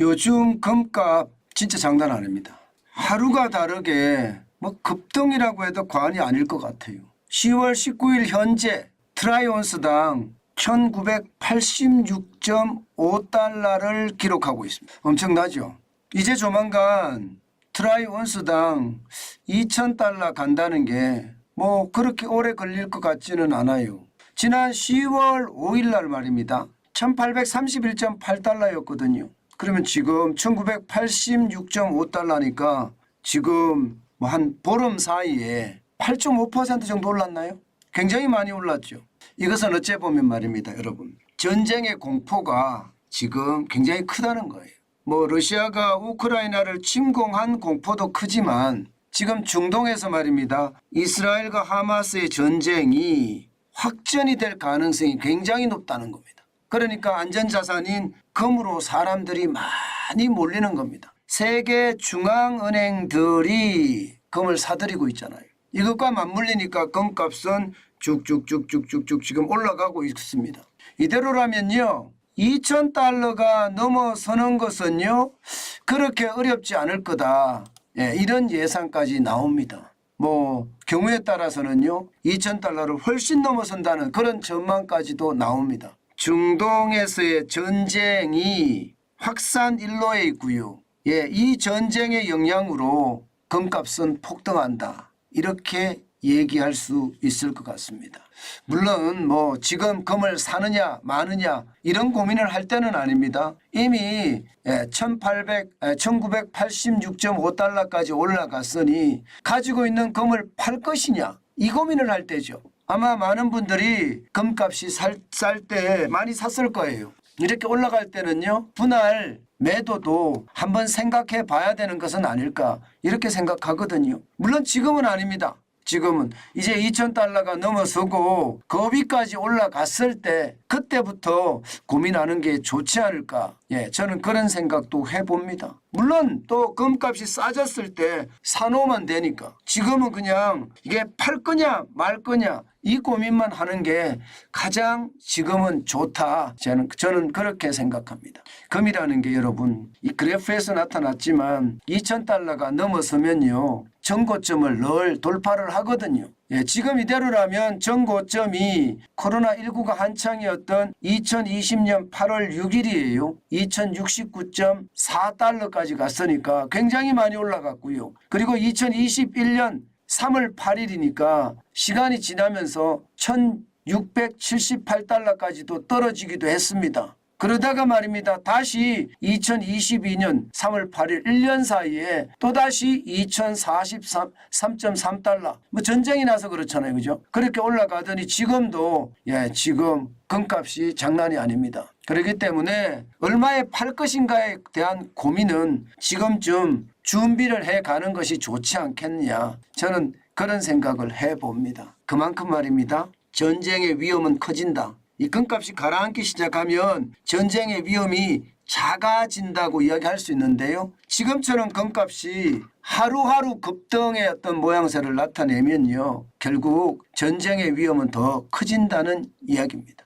요즘 금값 진짜 장난 아닙니다. 하루가 다르게 뭐 급등이라고 해도 과언이 아닐 것 같아요. 10월 19일 현재 트라이온스당 1986.5달러를 기록하고 있습니다. 엄청나죠? 이제 조만간 트라이온스당 2,000달러 간다는 게 뭐 그렇게 오래 걸릴 것 같지는 않아요. 지난 10월 5일 날 말입니다. 1831.8달러였거든요. 그러면 지금 1986.5달러니까 지금 뭐 한 보름 사이에 8.5% 정도 올랐나요? 굉장히 많이 올랐죠. 이것은 어째 보면 말입니다, 여러분. 전쟁의 공포가 지금 굉장히 크다는 거예요. 뭐 러시아가 우크라이나를 침공한 공포도 크지만 지금 중동에서 말입니다. 이스라엘과 하마스의 전쟁이 확전이 될 가능성이 굉장히 높다는 겁니다. 그러니까 안전자산인 금으로 사람들이 많이 몰리는 겁니다. 세계 중앙은행들이 금을 사들이고 있잖아요. 이것과 맞물리니까 금값은 쭉쭉쭉쭉쭉쭉 지금 올라가고 있습니다. 이대로라면요. 2,000달러가 넘어서는 것은요. 그렇게 어렵지 않을 거다. 예, 이런 예상까지 나옵니다. 뭐 경우에 따라서는요. 2,000달러를 훨씬 넘어선다는 그런 전망까지도 나옵니다. 중동에서의 전쟁이 확산 일로에 있고요. 예, 이 전쟁의 영향으로 금값은 폭등한다. 이렇게 얘기할 수 있을 것 같습니다. 물론 뭐 지금 금을 사느냐 마느냐 이런 고민을 할 때는 아닙니다. 이미 1800, 1986.5달러까지 올라갔으니 가지고 있는 금을 팔 것이냐 이 고민을 할 때죠. 아마 많은 분들이 금값이 쌀 때 많이 샀을 거예요. 이렇게 올라갈 때는요 분할 매도도 한번 생각해 봐야 되는 것은 아닐까 이렇게 생각하거든요. 물론 지금은 아닙니다. 지금은 이제 2,000달러가 넘어서고 거비까지 올라갔을 때 그때부터 고민하는 게 좋지 않을까. 예, 저는 그런 생각도 해봅니다. 물론 또 금값이 싸졌을 때 사놓으면 되니까 지금은 그냥 이게 팔 거냐 말 거냐 이 고민만 하는 게 가장 지금은 좋다. 저는, 저는 그렇게 생각합니다. 금이라는 게 여러분, 이 그래프에서 나타났지만 2,000달러가 넘어서면요. 전고점을 늘 돌파를 하거든요. 예, 지금 이대로라면 전고점이 코로나19가 한창이었던 2020년 8월 6일이에요. 2069.4달러까지 갔으니까 굉장히 많이 올라갔고요. 그리고 2021년 3월 8일이니까 시간이 지나면서 1678달러까지도 떨어지기도 했습니다. 그러다가 말입니다. 다시 2022년 3월 8일 1년 사이에 또다시 2043.3달러. 뭐 전쟁이 나서 그렇잖아요. 그죠? 그렇게 올라가더니 지금도 예, 지금 금값이 장난이 아닙니다. 그렇기 때문에 얼마에 팔 것인가에 대한 고민은 지금쯤 준비를 해 가는 것이 좋지 않겠느냐. 저는 그런 생각을 해 봅니다. 그만큼 말입니다. 전쟁의 위험은 커진다. 이 금값이 가라앉기 시작하면 전쟁의 위험이 작아진다고 이야기할 수 있는데요. 지금처럼 금값이 하루하루 급등의 어떤 모양새를 나타내면요. 결국 전쟁의 위험은 더 커진다는 이야기입니다.